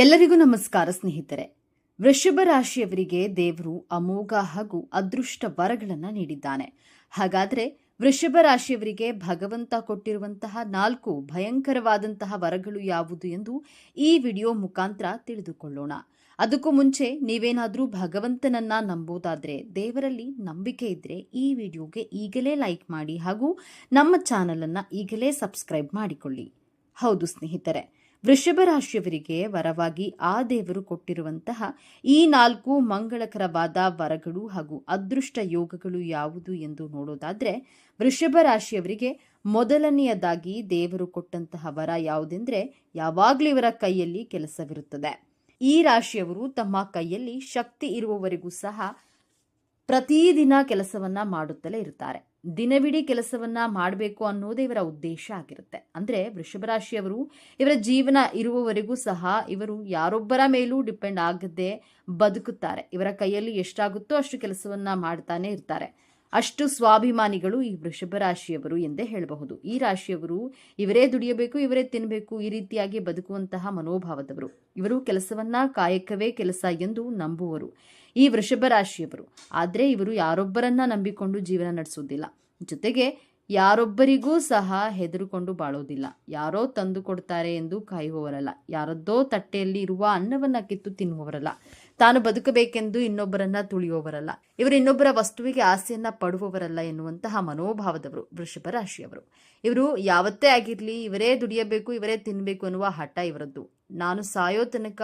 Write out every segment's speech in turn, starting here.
ಎಲ್ಲರಿಗೂ ನಮಸ್ಕಾರ ಸ್ನೇಹಿತರೆ. ವೃಷಭ ರಾಶಿಯವರಿಗೆ ದೇವರು ಅಮೋಘ ಹಾಗೂ ಅದೃಷ್ಟ ವರಗಳನ್ನು ನೀಡಿದ್ದಾನೆ. ಹಾಗಾದರೆ ವೃಷಭ ರಾಶಿಯವರಿಗೆ ಭಗವಂತ ಕೊಟ್ಟಿರುವಂತಹ ನಾಲ್ಕು ಭಯಂಕರವಾದಂತಹ ವರಗಳು ಯಾವುದು ಎಂದು ಈ ವಿಡಿಯೋ ಮುಖಾಂತರ ತಿಳಿದುಕೊಳ್ಳೋಣ. ಅದಕ್ಕೂ ಮುಂಚೆ ನೀವೇನಾದರೂ ಭಗವಂತನನ್ನ ನಂಬೋದಾದ್ರೆ, ದೇವರಲ್ಲಿ ನಂಬಿಕೆ ಇದ್ದರೆ ಈ ವಿಡಿಯೋಗೆ ಈಗಲೇ ಲೈಕ್ ಮಾಡಿ ಹಾಗೂ ನಮ್ಮ ಚಾನಲನ್ನು ಈಗಲೇ ಸಬ್ಸ್ಕ್ರೈಬ್ ಮಾಡಿಕೊಳ್ಳಿ. ಹೌದು ಸ್ನೇಹಿತರೆ. ವೃಷಭ ರಾಶಿಯವರಿಗೆ ವರವಾಗಿ ಆ ದೇವರು ಕೊಟ್ಟಿರುವಂತಹ ಈ ನಾಲ್ಕು ಮಂಗಳಕರವಾದ ವರಗಳು ಹಾಗೂ ಅದೃಷ್ಟ ಯೋಗಗಳು ಯಾವುದು ಎಂದು ನೋಡೋದಾದ್ರೆ ವೃಷಭ ರಾಶಿಯವರಿಗೆ ಮೊದಲನೆಯದಾಗಿ ದೇವರು ಕೊಟ್ಟಂತಹ ವರ ಯಾವುದೆಂದ್ರೆ ಯಾವಾಗಲೂ ಇವರ ಕೈಯಲ್ಲಿ ಕೆಲಸವಿರುತ್ತದೆ. ಈ ರಾಶಿಯವರು ತಮ್ಮ ಕೈಯಲ್ಲಿ ಶಕ್ತಿ ಇರುವವರೆಗೂ ಸಹ ಪ್ರತಿದಿನ ಕೆಲಸವನ್ನ ಮಾಡುತ್ತಲೇ ಇರ್ತಾರೆ ದಿನವಿಡೀ ಕೆಲಸವನ್ನ ಮಾಡಬೇಕು ಅನ್ನೋದೇ ಇವರ ಉದ್ದೇಶ ಆಗಿರುತ್ತೆ. ಅಂದ್ರೆ ವೃಷಭ ರಾಶಿಯವರು ಇವರ ಜೀವನ ಇರುವವರೆಗೂ ಸಹ ಇವರು ಯಾರೊಬ್ಬರ ಮೇಲೂ ಡಿಪೆಂಡ್ ಆಗದೆ ಬದುಕುತ್ತಾರೆ. ಇವರ ಕೈಯಲ್ಲಿ ಎಷ್ಟಾಗುತ್ತೋ ಅಷ್ಟು ಕೆಲಸವನ್ನ ಮಾಡ್ತಾನೆ ಇರ್ತಾರೆ. ಅಷ್ಟು ಸ್ವಾಭಿಮಾನಿಗಳು ಈ ವೃಷಭ ರಾಶಿಯವರು ಎಂದೇ ಹೇಳಬಹುದು. ಈ ರಾಶಿಯವರು ಇವರೇ ದುಡಿಯಬೇಕು, ಇವರೇ ತಿನ್ನಬೇಕು ಈ ರೀತಿಯಾಗಿ ಬದುಕುವಂತಹ ಮನೋಭಾವದವರು. ಇವರು ಕೆಲಸವನ್ನ ಕಾಯಕವೇ ಕೆಲಸ ಎಂದು ನಂಬುವರು. ಈ ವೃಷಭ ರಾಶಿಯವರು. ಆದರೆ ಇವರು ಯಾರೊಬ್ಬರನ್ನ ನಂಬಿಕೊಂಡು ಜೀವನ ನಡೆಸುವುದಿಲ್ಲ ಜೊತೆಗೆ ಯಾರೊಬ್ಬರಿಗೂ ಸಹ ಹೆದರುಕೊಂಡು ಬಾಳೋದಿಲ್ಲ. ಯಾರೋ ತಂದು ಕೊಡ್ತಾರೆ ಎಂದು ಕಾಯುವವರಲ್ಲ. ಯಾರದ್ದೋ ತಟ್ಟೆಯಲ್ಲಿ ಇರುವ ಅನ್ನವನ್ನ ಕಿತ್ತು ತಿನ್ನುವವರಲ್ಲ. ತಾನು ಬದುಕಬೇಕೆಂದು ಇನ್ನೊಬ್ಬರನ್ನ ತುಳಿಯುವವರಲ್ಲ. ಇವರು ಇನ್ನೊಬ್ಬರ ವಸ್ತುವಿಗೆ ಆಸೆಯನ್ನ ಪಡುವವರಲ್ಲ ಎನ್ನುವಂತಹ ಮನೋಭಾವದವರು ವೃಷಭ ರಾಶಿಯವರು. ಇವರು ಯಾವತ್ತೇ ಆಗಿರಲಿ, ಇವರೇ ದುಡಿಯಬೇಕು, ಇವರೇ ತಿನ್ನಬೇಕು ಅನ್ನುವ ಹಠ ಇವರದ್ದು. ನಾನು ಸಾಯೋ ತನಕ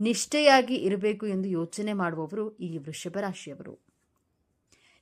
ನಿಷ್ಠೆಯಾಗಿ ಇರಬೇಕು ಎಂದು ಯೋಚನೆ ಮಾಡುವವರು ಈ ವೃಷಭ ರಾಶಿಯವರು.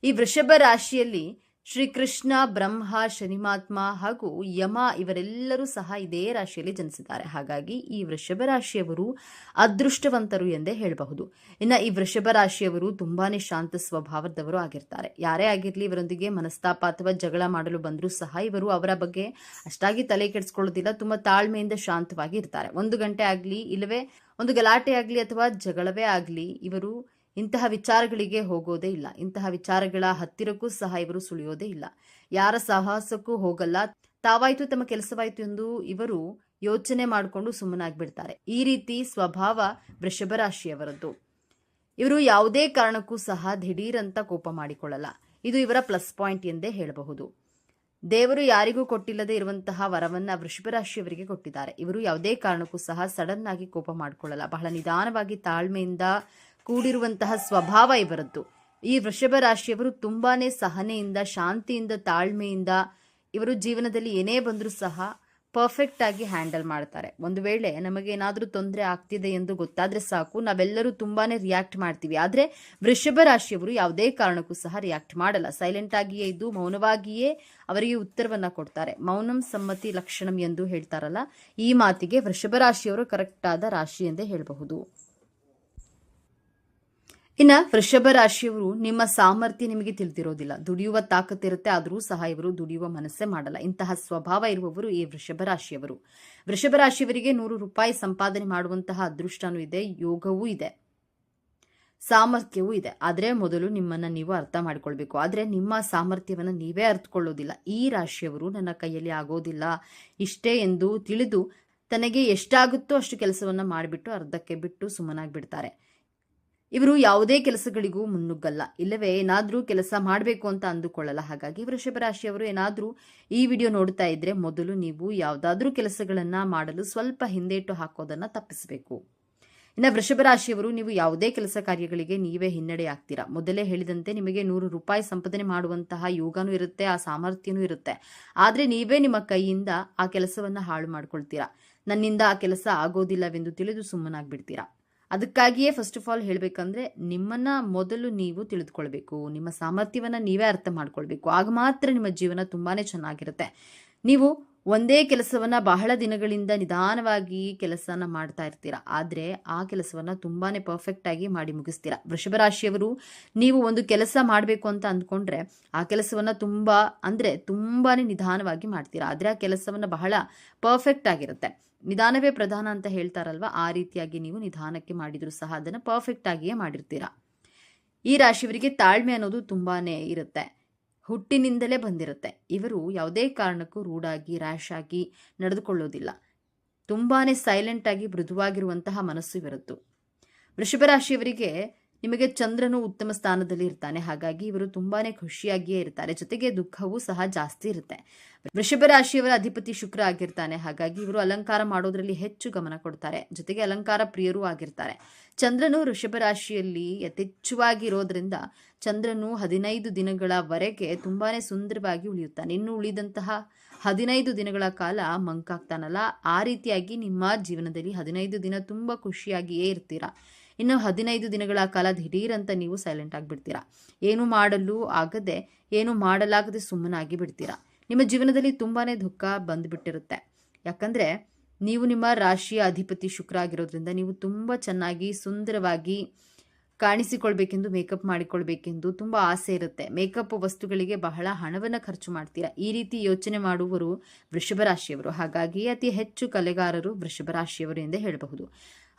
ಈ ವೃಷಭ ರಾಶಿಯಲ್ಲಿ ಶ್ರೀಕೃಷ್ಣ, ಬ್ರಹ್ಮ, ಶನಿಮಾತ್ಮ ಹಾಗೂ ಯಮ ಇವರೆಲ್ಲರೂ ಸಹ ಇದೇ ರಾಶಿಯಲ್ಲಿ ಜನಿಸಿದ್ದಾರೆ. ಹಾಗಾಗಿ ಈ ವೃಷಭ ರಾಶಿಯವರು ಅದೃಷ್ಟವಂತರು ಎಂದೇ ಹೇಳಬಹುದು. ಇನ್ನು ಈ ವೃಷಭ ರಾಶಿಯವರು ತುಂಬಾನೇ ಶಾಂತ ಸ್ವಭಾವದವರು ಆಗಿರ್ತಾರೆ. ಯಾರೇ ಆಗಿರಲಿ ಇವರೊಂದಿಗೆ ಮನಸ್ತಾಪ ಅಥವಾ ಜಗಳ ಮಾಡಲು ಬಂದರೂ ಸಹ ಇವರು ಅವರ ಬಗ್ಗೆ ಅಷ್ಟಾಗಿ ತಲೆ ಕೆಡಿಸ್ಕೊಳ್ಳೋದಿಲ್ಲ, ತುಂಬಾ ತಾಳ್ಮೆಯಿಂದ ಶಾಂತವಾಗಿ ಇರ್ತಾರೆ. ಒಂದು ಗಂಟೆ ಆಗಲಿ ಇಲ್ಲವೇ ಒಂದು ಗಲಾಟೆ ಆಗಲಿ ಅಥವಾ ಜಗಳವೇ ಆಗಲಿ ಇವರು ಇಂತಹ ವಿಚಾರಗಳಿಗೆ ಹೋಗೋದೇ ಇಲ್ಲ. ಇಂತಹ ವಿಚಾರಗಳ ಹತ್ತಿರಕ್ಕೂ ಸಹ ಇವರು ಸುಳಿಯೋದೇ ಇಲ್ಲ. ಯಾರ ಸಾಹಸಕ್ಕೂ ಹೋಗಲ್ಲ. ತಾವಾಯ್ತು ತಮ್ಮ ಕೆಲಸವಾಯ್ತು ಎಂದು ಇವರು ಯೋಚನೆ ಮಾಡಿಕೊಂಡು ಸುಮ್ಮನಾಗ್ಬಿಡ್ತಾರೆ. ಈ ರೀತಿ ಸ್ವಭಾವ ವೃಷಭ ರಾಶಿಯವರದ್ದು ಇವರು ಯಾವುದೇ ಕಾರಣಕ್ಕೂ ಸಹ ದಿಢೀರಂತ ಕೋಪ ಮಾಡಿಕೊಳ್ಳಲ್ಲ. ಇದು ಇವರ ಪ್ಲಸ್ ಪಾಯಿಂಟ್ ಎಂದೇ ಹೇಳಬಹುದು. ದೇವರು ಯಾರಿಗೂ ಕೊಟ್ಟಿಲ್ಲದೆ ಇರುವಂತಹ ವರವನ್ನ ವೃಷಭ ರಾಶಿಯವರಿಗೆ ಕೊಟ್ಟಿದ್ದಾರೆ. ಇವರು ಯಾವುದೇ ಕಾರಣಕ್ಕೂ ಸಹ ಸಡನ್ ಆಗಿ ಕೋಪ ಮಾಡಿಕೊಳ್ಳಲ್ಲ. ಬಹಳ ನಿಧಾನವಾಗಿ ತಾಳ್ಮೆಯಿಂದ ಕೂಡಿರುವಂತಹ ಸ್ವಭಾವ ಇವರದ್ದು. ಈ ವೃಷಭ ರಾಶಿಯವರು ತುಂಬಾನೇ ಸಹನೆಯಿಂದ, ಶಾಂತಿಯಿಂದ, ತಾಳ್ಮೆಯಿಂದ ಇವರು ಜೀವನದಲ್ಲಿ ಏನೇ ಬಂದರೂ ಸಹ ಪರ್ಫೆಕ್ಟ್ ಆಗಿ ಹ್ಯಾಂಡಲ್ ಮಾಡ್ತಾರೆ. ಒಂದು ವೇಳೆ ನಮಗೆ ಏನಾದರೂ ತೊಂದರೆ ಆಗ್ತಿದೆ ಎಂದು ಗೊತ್ತಾದರೆ ಸಾಕು, ನಾವೆಲ್ಲರೂ ತುಂಬಾನೇ ರಿಯಾಕ್ಟ್ ಮಾಡ್ತೀವಿ. ಆದರೆ ವೃಷಭ ರಾಶಿಯವರು ಯಾವುದೇ ಕಾರಣಕ್ಕೂ ಸಹ ರಿಯಾಕ್ಟ್ ಮಾಡಲ್ಲ. ಸೈಲೆಂಟ್ ಆಗಿಯೇ ಇದ್ದು ಮೌನವಾಗಿಯೇ ಅವರಿಗೆ ಉತ್ತರವನ್ನು ಕೊಡ್ತಾರೆ. ಮೌನಂ ಸಮ್ಮತಿ ಲಕ್ಷಣಂ ಎಂದು ಹೇಳ್ತಾರಲ್ಲ, ಈ ಮಾತಿಗೆ ವೃಷಭ ರಾಶಿಯವರು ಕರೆಕ್ಟಾದ ರಾಶಿ ಎಂದೇ ಹೇಳಬಹುದು. ಇನ್ನು ವೃಷಭ ರಾಶಿಯವರು ನಿಮ್ಮ ಸಾಮರ್ಥ್ಯ ನಿಮಗೆ ತಿಳಿದಿರೋದಿಲ್ಲ. ದುಡಿಯುವ ತಾಕತ್ತಿರುತ್ತೆ ಆದರೂ ಸಹ ಇವರು ದುಡಿಯುವ ಮನಸ್ಸೇ ಮಾಡಲ್ಲ. ಇಂತಹ ಸ್ವಭಾವ ಇರುವವರು ಈ ವೃಷಭ ರಾಶಿಯವರು. ವೃಷಭ ರಾಶಿಯವರಿಗೆ ನೂರು ರೂಪಾಯಿ ಸಂಪಾದನೆ ಮಾಡುವಂತಹ ಅದೃಷ್ಟನೂ ಇದೆ, ಯೋಗವೂ ಇದೆ. ಸಾಮರ್ಥ್ಯವೂ ಇದೆ. ಆದರೆ ಮೊದಲು ನಿಮ್ಮನ್ನ ನೀವು ಅರ್ಥ ಮಾಡಿಕೊಳ್ಬೇಕು. ಆದರೆ ನಿಮ್ಮ ಸಾಮರ್ಥ್ಯವನ್ನು ನೀವೇ ಅರ್ಥಕೊಳ್ಳೋದಿಲ್ಲ ಈ ರಾಶಿಯವರು ನನ್ನ ಕೈಯಲ್ಲಿ ಆಗೋದಿಲ್ಲ. ಇಷ್ಟೇ ಎಂದು ತಿಳಿದು ತನಗೆ ಎಷ್ಟಾಗುತ್ತೋ ಅಷ್ಟು ಕೆಲಸವನ್ನು ಮಾಡಿಬಿಟ್ಟು ಅರ್ಧಕ್ಕೆ ಬಿಟ್ಟು ಸುಮ್ಮನಾಗ್ಬಿಡ್ತಾರೆ. ಇವರು ಯಾವುದೇ ಕೆಲಸಗಳಿಗೂ ಮುನ್ನುಗ್ಗಲ್ಲ. ಇಲ್ಲವೇ ಏನಾದರೂ ಕೆಲಸ ಮಾಡಬೇಕು ಅಂತ ಅಂದುಕೊಳ್ಳಲ್ಲ. ಹಾಗಾಗಿ ವೃಷಭ ರಾಶಿಯವರು ಏನಾದರೂ ಈ ವಿಡಿಯೋ ನೋಡ್ತಾ ಇದ್ರೆ ಮೊದಲು ನೀವು ಯಾವುದಾದ್ರೂ ಕೆಲಸಗಳನ್ನ ಮಾಡಲು ಸ್ವಲ್ಪ ಹಿಂದೇಟು ಹಾಕೋದನ್ನ ತಪ್ಪಿಸಬೇಕು. ಇನ್ನು ವೃಷಭ ರಾಶಿಯವರು ನೀವು ಯಾವುದೇ ಕೆಲಸ ಕಾರ್ಯಗಳಿಗೆ ನೀವೇ ಹಿನ್ನಡೆ ಆಗ್ತೀರಾ. ಮೊದಲೇ ಹೇಳಿದಂತೆ ನಿಮಗೆ ನೂರು ರೂಪಾಯಿ ಸಂಪಾದನೆ ಮಾಡುವಂತಹ ಯೋಗನೂ ಇರುತ್ತೆ, ಆ ಸಾಮರ್ಥ್ಯನೂ ಇರುತ್ತೆ. ಆದರೆ ನೀವೇ ನಿಮ್ಮ ಕೈಯಿಂದ ಆ ಕೆಲಸವನ್ನು ಹಾಳು ಮಾಡ್ಕೊಳ್ತೀರಾ. ನನ್ನಿಂದ ಆ ಕೆಲಸ ಆಗೋದಿಲ್ಲವೆಂದು ತಿಳಿದು ಸುಮ್ಮನಾಗ್ಬಿಡ್ತೀರಾ. ಅದಕ್ಕಾಗಿಯೇ ಫಸ್ಟ್ ಆಫ್ ಆಲ್ ಹೇಳಬೇಕಂದ್ರೆ ನಿಮ್ಮನ್ನ ಮೊದಲು ನೀವು ತಿಳಿದುಕೊಳ್ಬೇಕು. ನಿಮ್ಮ ಸಾಮರ್ಥ್ಯವನ್ನ ನೀವೇ ಅರ್ಥ ಮಾಡ್ಕೊಳ್ಬೇಕು. ಆಗ ಮಾತ್ರ ನಿಮ್ಮ ಜೀವನ ತುಂಬಾನೇ ಚೆನ್ನಾಗಿರುತ್ತೆ. ನೀವು ಒಂದೇ ಕೆಲಸವನ್ನ ಬಹಳ ದಿನಗಳಿಂದ ನಿಧಾನವಾಗಿ ಕೆಲಸನ ಮಾಡ್ತಾ ಇರ್ತೀರ. ಆದರೆ ಆ ಕೆಲಸವನ್ನ ತುಂಬಾನೇ ಪರ್ಫೆಕ್ಟ್ ಆಗಿ ಮಾಡಿ ಮುಗಿಸ್ತೀರ. ವೃಷಭ ರಾಶಿಯವರು ನೀವು ಒಂದು ಕೆಲಸ ಮಾಡಬೇಕು ಅಂತ ಅಂದ್ಕೊಂಡ್ರೆ ಆ ಕೆಲಸವನ್ನ ತುಂಬಾ, ಅಂದ್ರೆ ತುಂಬಾನೇ ನಿಧಾನವಾಗಿ ಮಾಡ್ತೀರ. ಆದರೆ ಆ ಕೆಲಸವನ್ನ ಬಹಳ ಪರ್ಫೆಕ್ಟ್ ಆಗಿರುತ್ತೆ. ನಿಧಾನವೇ ಪ್ರಧಾನ ಅಂತ ಹೇಳ್ತಾರಲ್ವ? ಆ ರೀತಿಯಾಗಿ ನೀವು ನಿಧಾನಕ್ಕೆ ಮಾಡಿದರೂ ಸಹ ಅದನ್ನು ಪರ್ಫೆಕ್ಟ್ ಆಗಿಯೇ ಮಾಡಿರ್ತೀರಾ. ಈ ರಾಶಿಯವರಿಗೆ ತಾಳ್ಮೆ ಅನ್ನೋದು ತುಂಬಾನೇ ಇರುತ್ತೆ. ಹುಟ್ಟಿನಿಂದಲೇ ಬಂದಿರುತ್ತೆ. ಇವರು ಯಾವುದೇ ಕಾರಣಕ್ಕೂ ರೂಢಾಗಿ ರ್ಯಾಶ್ ಆಗಿ ನಡೆದುಕೊಳ್ಳೋದಿಲ್ಲ ತುಂಬಾ ಸೈಲೆಂಟಾಗಿ ಮೃದುವಾಗಿರುವಂತಹ ಮನಸ್ಸು ಇವರದ್ದು. ವೃಷಭ ರಾಶಿಯವರಿಗೆ ನಿಮಗೆ ಚಂದ್ರನು ಉತ್ತಮ ಸ್ಥಾನದಲ್ಲಿ ಇರ್ತಾನೆ. ಹಾಗಾಗಿ ಇವರು ತುಂಬಾನೇ ಖುಷಿಯಾಗಿಯೇ ಇರ್ತಾರೆ. ಜೊತೆಗೆ ದುಃಖವೂ ಸಹ ಜಾಸ್ತಿ ಇರುತ್ತೆ. ವೃಷಭ ರಾಶಿಯವರ ಅಧಿಪತಿ ಶುಕ್ರ ಆಗಿರ್ತಾನೆ. ಹಾಗಾಗಿ ಇವರು ಅಲಂಕಾರ ಮಾಡೋದ್ರಲ್ಲಿ ಹೆಚ್ಚು ಗಮನ ಕೊಡ್ತಾರೆ. ಜೊತೆಗೆ ಅಲಂಕಾರ ಪ್ರಿಯರೂ ಆಗಿರ್ತಾರೆ. ಚಂದ್ರನು ವೃಷಭ ರಾಶಿಯಲ್ಲಿ ಯಥೇಚ್ಛವಾಗಿ ಇರೋದ್ರಿಂದ ಚಂದ್ರನು ಹದಿನೈದು ದಿನಗಳವರೆಗೆ ತುಂಬಾನೇ ಸುಂದರವಾಗಿ ಉಳಿಯುತ್ತಾನೆ. ಇನ್ನು ಉಳಿದಂತಹ ಹದಿನೈದು ದಿನಗಳ ಕಾಲ ಮಂಕಾಗ್ತಾನಲ್ಲ. ಆ ರೀತಿಯಾಗಿ ನಿಮ್ಮ ಜೀವನದಲ್ಲಿ ಹದಿನೈದು ದಿನ ತುಂಬ ಖುಷಿಯಾಗಿಯೇ ಇರ್ತೀರಾ? ಇನ್ನು ಹದಿನೈದು ದಿನಗಳ ಕಾಲ ದಿಢೀರಂತ ನೀವು ಸೈಲೆಂಟ್ ಆಗಿಬಿಡ್ತೀರಾ. ಏನು ಮಾಡಲು ಆಗದೆ, ಏನು ಮಾಡಲಾಗದೆ ಸುಮ್ಮನಾಗಿ ಬಿಡ್ತೀರಾ. ನಿಮ್ಮ ಜೀವನದಲ್ಲಿ ತುಂಬಾ ದುಃಖ ಬಂದುಬಿಟ್ಟಿರುತ್ತೆ. ಯಾಕಂದರೆ ನೀವು ನಿಮ್ಮ ರಾಶಿಯ ಅಧಿಪತಿ ಶುಕ್ರ ಆಗಿರೋದ್ರಿಂದ ನೀವು ತುಂಬ ಚೆನ್ನಾಗಿ, ಸುಂದರವಾಗಿ ಕಾಣಿಸಿಕೊಳ್ಬೇಕೆಂದು ಮೇಕಪ್ ಮಾಡಿಕೊಳ್ಬೇಕೆಂದು ತುಂಬ ಆಸೆ ಇರುತ್ತೆ. ಮೇಕಪ್ ವಸ್ತುಗಳಿಗೆ ಬಹಳ ಹಣವನ್ನು ಖರ್ಚು ಮಾಡ್ತೀರಾ. ಈ ರೀತಿ ಯೋಚನೆ ಮಾಡುವವರು ವೃಷಭ ರಾಶಿಯವರು ಹಾಗಾಗಿ ಅತಿ ಹೆಚ್ಚು ಕಲೆಗಾರರು ವೃಷಭ ರಾಶಿಯವರು ಎಂದೇ ಹೇಳಬಹುದು.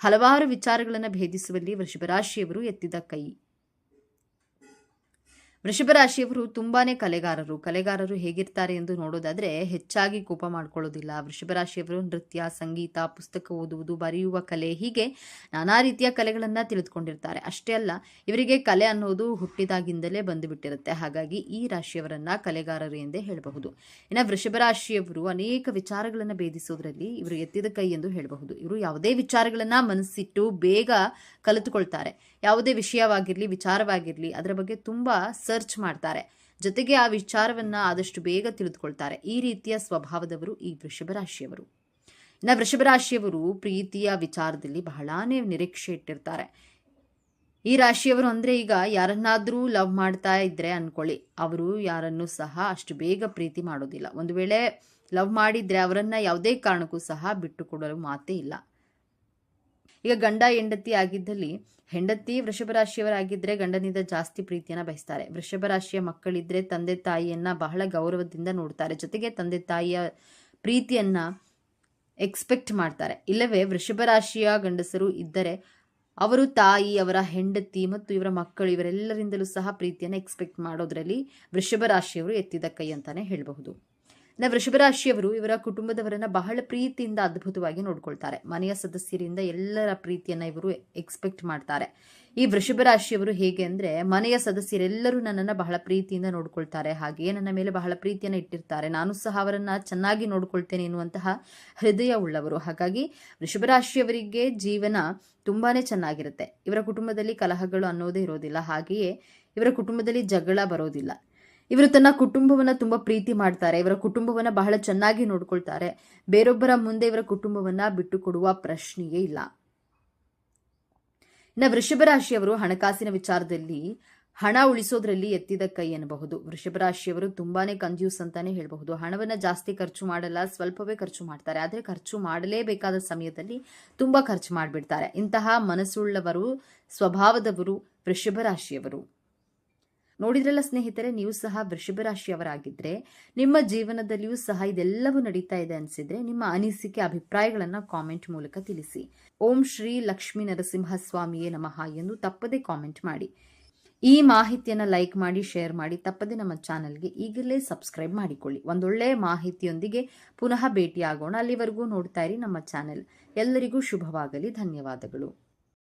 ಹಲವಾರು ವಿಚಾರಗಳನ್ನು ಭೇದಿಸುವಲ್ಲಿ ವೃಷಭರಾಶಿಯವರು ಎತ್ತಿದ ಕೈ. ವೃಷಭ ರಾಶಿಯವರು ತುಂಬಾನೇ ಕಲೆಗಾರರು. ಕಲೆಗಾರರು ಹೇಗಿರ್ತಾರೆ ಎಂದು ನೋಡೋದಾದ್ರೆ ಹೆಚ್ಚಾಗಿ ಕೋಪ ಮಾಡ್ಕೊಳ್ಳೋದಿಲ್ಲ. ವೃಷಭ ರಾಶಿಯವರು ನೃತ್ಯ, ಸಂಗೀತ, ಪುಸ್ತಕ ಓದುವುದು, ಬರೆಯುವ ಕಲೆ ಹೀಗೆ ನಾನಾ ರೀತಿಯ ಕಲೆಗಳನ್ನು ತಿಳಿದುಕೊಂಡಿರ್ತಾರೆ. ಅಷ್ಟೇ ಅಲ್ಲ, ಇವರಿಗೆ ಕಲೆ ಅನ್ನೋದು ಹುಟ್ಟಿದಾಗಿಂದಲೇ ಬಂದುಬಿಟ್ಟಿರುತ್ತೆ. ಹಾಗಾಗಿ ಈ ರಾಶಿಯವರನ್ನ ಕಲೆಗಾರರು ಎಂದೇ ಹೇಳಬಹುದು. ಇನ್ನು ವೃಷಭ ರಾಶಿಯವರು ಅನೇಕ ವಿಚಾರಗಳನ್ನು ಭೇದಿಸೋದ್ರಲ್ಲಿ ಇವರು ಎತ್ತಿದ ಕೈ ಎಂದು ಹೇಳಬಹುದು. ಇವರು ಯಾವುದೇ ವಿಚಾರಗಳನ್ನ ಮನಸ್ಸಿಟ್ಟು ಬೇಗ ಕಲಿತುಕೊಳ್ತಾರೆ. ಯಾವುದೇ ವಿಷಯವಾಗಿರಲಿ, ವಿಚಾರವಾಗಿರಲಿ, ಅದರ ಬಗ್ಗೆ ತುಂಬಾ ಸರ್ಚ್ ಮಾಡ್ತಾರೆ. ಜೊತೆಗೆ ಆ ವಿಚಾರವನ್ನ ಆದಷ್ಟು ಬೇಗ ತಿಳಿದುಕೊಳ್ತಾರೆ. ಈ ರೀತಿಯ ಸ್ವಭಾವದವರು ಈ ವೃಷಭ ರಾಶಿಯವರು ಇನ್ನು ವೃಷಭ ರಾಶಿಯವರು ಪ್ರೀತಿಯ ವಿಚಾರದಲ್ಲಿ ಬಹಳಾನೇ ನಿರೀಕ್ಷೆ ಇಟ್ಟಿರ್ತಾರೆ. ಈ ರಾಶಿಯವರು ಅಂದ್ರೆ ಈಗ ಯಾರನ್ನಾದರೂ ಲವ್ ಮಾಡ್ತಾ ಇದ್ರೆ ಅಂದ್ಕೊಳ್ಳಿ ಅವರು ಯಾರನ್ನು ಸಹ ಅಷ್ಟು ಬೇಗ ಪ್ರೀತಿ ಮಾಡೋದಿಲ್ಲ. ಒಂದು ವೇಳೆ ಲವ್ ಮಾಡಿದ್ರೆ ಅವರನ್ನು ಯಾವುದೇ ಕಾರಣಕ್ಕೂ ಸಹ ಬಿಟ್ಟುಕೊಡಲು ಮಾತೇ ಇಲ್ಲ. ಈಗ ಗಂಡ ಹೆಂಡತಿ ಆಗಿದ್ದಲ್ಲಿ ಹೆಂಡತಿ ವೃಷಭ ರಾಶಿಯವರಾಗಿದ್ದರೆ ಗಂಡನಿಂದ ಜಾಸ್ತಿ ಪ್ರೀತಿಯನ್ನು ಬಯಸ್ತಾರೆ. ವೃಷಭ ರಾಶಿಯ ಮಕ್ಕಳಿದ್ದರೆ ತಂದೆ ತಾಯಿಯನ್ನು ಬಹಳ ಗೌರವದಿಂದ ನೋಡ್ತಾರೆ. ಜೊತೆಗೆ ತಂದೆ ತಾಯಿಯ ಪ್ರೀತಿಯನ್ನು ಎಕ್ಸ್ಪೆಕ್ಟ್ ಮಾಡ್ತಾರೆ. ಇಲ್ಲವೇ ವೃಷಭ ರಾಶಿಯ ಗಂಡಸರು ಇದ್ದರೆ ಅವರು ತಾಯಿ, ಅವರ ಹೆಂಡತಿ ಮತ್ತು ಇವರ ಮಕ್ಕಳು ಇವರೆಲ್ಲರಿಂದಲೂ ಸಹ ಪ್ರೀತಿಯನ್ನು ಎಕ್ಸ್ಪೆಕ್ಟ್ ಮಾಡೋದ್ರಲ್ಲಿ ವೃಷಭ ರಾಶಿಯವರು ಎತ್ತಿದ ಕೈ ಅಂತಾನೆ ಹೇಳಬಹುದು. ಇನ್ನು ವೃಷಭರಾಶಿಯವರು ಇವರ ಕುಟುಂಬದವರನ್ನ ಬಹಳ ಪ್ರೀತಿಯಿಂದ ಅದ್ಭುತವಾಗಿ ನೋಡ್ಕೊಳ್ತಾರೆ. ಮನೆಯ ಸದಸ್ಯರಿಂದ ಎಲ್ಲರ ಪ್ರೀತಿಯನ್ನ ಇವರು ಎಕ್ಸ್ಪೆಕ್ಟ್ ಮಾಡ್ತಾರೆ. ಈ ವೃಷಭ ರಾಶಿಯವರು ಹೇಗೆ ಅಂದ್ರೆ ಮನೆಯ ಸದಸ್ಯರೆಲ್ಲರೂ ನನ್ನನ್ನು ಬಹಳ ಪ್ರೀತಿಯಿಂದ ನೋಡ್ಕೊಳ್ತಾರೆ. ಹಾಗೆಯೇ ನನ್ನ ಮೇಲೆ ಬಹಳ ಪ್ರೀತಿಯನ್ನು ಇಟ್ಟಿರ್ತಾರೆ. ನಾನು ಸಹ ಅವರನ್ನ ಚೆನ್ನಾಗಿ ನೋಡ್ಕೊಳ್ತೇನೆ ಎನ್ನುವಂತಹ ಹೃದಯ ಉಳ್ಳವರು. ಹಾಗಾಗಿ ವೃಷಭ ರಾಶಿಯವರಿಗೆ ಜೀವನ ತುಂಬಾನೇ ಚೆನ್ನಾಗಿರುತ್ತೆ. ಇವರ ಕುಟುಂಬದಲ್ಲಿ ಕಲಹಗಳು ಅನ್ನೋದೇ ಇರೋದಿಲ್ಲ. ಹಾಗೆಯೇ ಇವರ ಕುಟುಂಬದಲ್ಲಿ ಜಗಳ ಬರೋದಿಲ್ಲ. ಇವರು ತನ್ನ ಕುಟುಂಬವನ್ನ ತುಂಬಾ ಪ್ರೀತಿ ಮಾಡ್ತಾರೆ. ಇವರ ಕುಟುಂಬವನ್ನ ಬಹಳ ಚೆನ್ನಾಗಿ ನೋಡ್ಕೊಳ್ತಾರೆ. ಬೇರೊಬ್ಬರ ಮುಂದೆ ಇವರ ಕುಟುಂಬವನ್ನ ಬಿಟ್ಟು ಕೊಡುವ ಪ್ರಶ್ನೆಯೇ ಇಲ್ಲ. ಇನ್ನು ವೃಷಭ ರಾಶಿಯವರು ಹಣಕಾಸಿನ ವಿಚಾರದಲ್ಲಿ ಹಣ ಉಳಿಸೋದ್ರಲ್ಲಿ ಎತ್ತಿದ ಕೈ ಎನ್ನಬಹುದು. ವೃಷಭ ರಾಶಿಯವರು ತುಂಬಾನೇ ಕಂಜ್ಯೂಸ್ ಅಂತಾನೆ ಹೇಳಬಹುದು. ಹಣವನ್ನ ಜಾಸ್ತಿ ಖರ್ಚು ಮಾಡಲ್ಲ, ಸ್ವಲ್ಪವೇ ಖರ್ಚು ಮಾಡ್ತಾರೆ. ಆದರೆ ಖರ್ಚು ಮಾಡಲೇಬೇಕಾದ ಸಮಯದಲ್ಲಿ ತುಂಬಾ ಖರ್ಚು ಮಾಡಿಬಿಡ್ತಾರೆ. ಇಂತಹ ಮನಸ್ಸುಳ್ಳವರು, ಸ್ವಭಾವದವರು ವೃಷಭ ರಾಶಿಯವರು ನೋಡಿದ್ರಲ್ಲ ಸ್ನೇಹಿತರೆ, ನೀವು ಸಹ ವೃಷಭ ರಾಶಿಯವರಾಗಿದ್ದರೆ ನಿಮ್ಮ ಜೀವನದಲ್ಲಿಯೂ ಸಹ ಇದೆಲ್ಲವೂ ನಡೀತಾ ಇದೆ ಅನಿಸಿದ್ರೆ ನಿಮ್ಮ ಅನಿಸಿಕೆ, ಅಭಿಪ್ರಾಯಗಳನ್ನು ಕಾಮೆಂಟ್ ಮೂಲಕ ತಿಳಿಸಿ. ಓಂ ಶ್ರೀ ಲಕ್ಷ್ಮೀ ನರಸಿಂಹ ಸ್ವಾಮಿಯೇ ನಮಃ ಎಂದು ತಪ್ಪದೇ ಕಾಮೆಂಟ್ ಮಾಡಿ. ಈ ಮಾಹಿತಿಯನ್ನು ಲೈಕ್ ಮಾಡಿ, ಶೇರ್ ಮಾಡಿ, ತಪ್ಪದೆ ನಮ್ಮ ಚಾನಲ್ಗೆ ಈಗಲೇ ಸಬ್ಸ್ಕ್ರೈಬ್ ಮಾಡಿಕೊಳ್ಳಿ. ಒಂದೊಳ್ಳೆ ಮಾಹಿತಿಯೊಂದಿಗೆ ಪುನಃ ಭೇಟಿಯಾಗೋಣ. ಅಲ್ಲಿವರೆಗೂ ನೋಡ್ತಾ ಇರಿ ನಮ್ಮ ಚಾನೆಲ್. ಎಲ್ಲರಿಗೂ ಶುಭವಾಗಲಿ, ಧನ್ಯವಾದಗಳು.